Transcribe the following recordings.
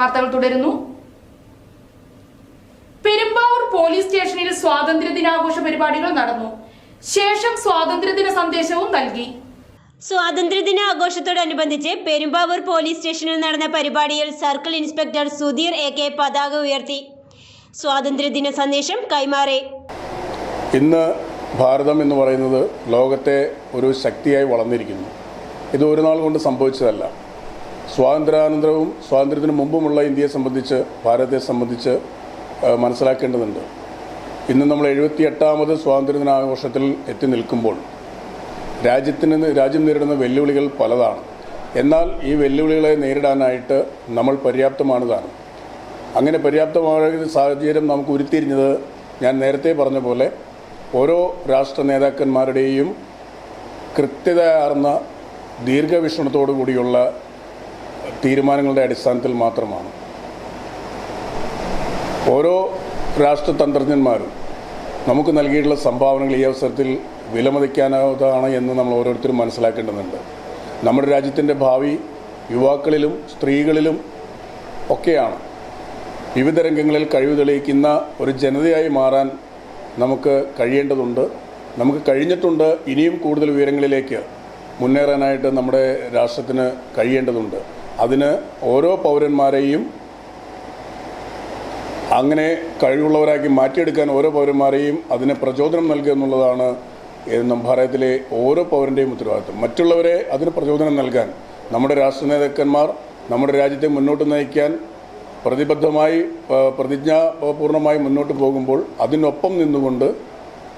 വാർത്തകൾ തുടരുന്നു. പെരുമ്പാവൂർ പോലീസ് സ്റ്റേഷനിൽ സ്വാതന്ത്ര്യദിനാഘോഷ പരിപാടികൾ നടന്നു. ശേഷം സ്വാതന്ത്ര്യദിന സന്ദേശവും നൽകി. സ്വാതന്ത്ര്യദിന ആഘോഷത്തോടനുബന്ധിച്ച് പെരുമ്പാവൂർ പോലീസ് സ്റ്റേഷനിൽ നടന്ന പരിപാടിയിൽ circle inspector Sudheer A K പതാക ഉയർത്തി. സ്വാതന്ത്ര്യദിന സന്ദേശം കൈമാറി. ഇന്ന് ഭാരതം എന്ന് പറയുന്നത് ലോകത്തെ ഒരു ശക്തിയായി വളർന്നിരിക്കുന്നു. ഇത് ഒരു നാൾ കൊണ്ട് സംഭവിച്ചതല്ല. സ്വാതന്ത്ര്യാനന്തരവും സ്വാതന്ത്ര്യത്തിന് മുമ്പുമുള്ള ഇന്ത്യയെ സംബന്ധിച്ച് ഭാരതത്തെ സംബന്ധിച്ച് മനസ്സിലാക്കേണ്ടതുണ്ട്. ഇന്ന് നമ്മൾ എഴുപത്തി എട്ടാമത് സ്വാതന്ത്ര്യദിനാഘോഷത്തിൽ എത്തി നിൽക്കുമ്പോൾ രാജ്യത്തിന് രാജ്യം നേരിടുന്ന വെല്ലുവിളികൾ പലതാണ്. എന്നാൽ ഈ വെല്ലുവിളികളെ നേരിടാനായിട്ട് നമ്മൾ പര്യാപ്തമാണ് അങ്ങനെ പര്യാപ്തമായ സാഹചര്യം നമുക്ക് ഉരുത്തിരിഞ്ഞത് ഞാൻ നേരത്തെ പറഞ്ഞ പോലെ ഓരോ രാഷ്ട്ര നേതാക്കന്മാരുടെയും കൃത്യതയാർന്ന ദീർഘവീക്ഷണത്തോടു കൂടിയുള്ള തീരുമാനങ്ങളുടെ അടിസ്ഥാനത്തിൽ മാത്രമാണ്. ഓരോ രാഷ്ട്രതന്ത്രജ്ഞന്മാരും നമുക്ക് നൽകിയിട്ടുള്ള സംഭാവനകൾ ഈ അവസരത്തിൽ വിലമതിക്കാനാവതാണ് എന്ന് നമ്മൾ ഓരോരുത്തരും മനസ്സിലാക്കേണ്ടതുണ്ട്. നമ്മുടെ രാജ്യത്തിന്റെ ഭാവി യുവാക്കളിലും സ്ത്രീകളിലും ഒക്കെയാണ്. വിവിധ രംഗങ്ങളിൽ കഴിവ് തെളിയിക്കുന്ന ഒരു ജനതയായി മാറാൻ നമുക്ക് കഴിയേണ്ടതുണ്ട്. നമുക്ക് കഴിഞ്ഞിട്ടുണ്ട് ഇനിയും കൂടുതൽ ഉയരങ്ങളിലേക്ക് മുന്നേറാനായിട്ട് നമ്മുടെ രാഷ്ട്രത്തിന് കഴിയേണ്ടതുണ്ട്. അതിന് ഓരോ പൗരന്മാരെയും അങ്ങനെ കഴിവുള്ളവരാക്കി മാറ്റിയെടുക്കാൻ ഓരോ പൗരന്മാരെയും അതിന് പ്രചോദനം നൽകുക എന്നുള്ളതാണ് എന്നും ഭാരതത്തിലെ ഓരോ പൗരന്റെയും ഉത്തരവാദിത്വം. മറ്റുള്ളവരെ അതിന് പ്രചോദനം നൽകാൻ നമ്മുടെ രാഷ്ട്ര നേതാക്കന്മാർ നമ്മുടെ രാജ്യത്തെ മുന്നോട്ട് നയിക്കാൻ പ്രതിബദ്ധമായി പ്രതിജ്ഞാപൂർണമായി മുന്നോട്ട് പോകുമ്പോൾ അതിനൊപ്പം നിന്നുകൊണ്ട്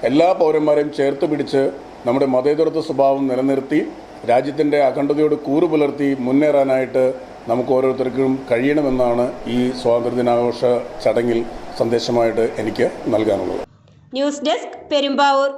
എല്ലാ പൗരന്മാരെയും ചേർത്ത് പിടിച്ച് നമ്മുടെ മതേതരത്വ സ്വഭാവം നിലനിർത്തി രാജ്യത്തിന്റെ അഖണ്ഡതയോട് കൂറു പുലർത്തി മുന്നേറാനായിട്ട് നമുക്ക് ഓരോരുത്തർക്കും കഴിയണമെന്നാണ് ഈ സ്വാതന്ത്ര്യദിനാഘോഷ ചടങ്ങിൽ സന്ദേശമായിട്ട് എനിക്ക് നൽകാനുള്ളത്. News desk Perumbavoor.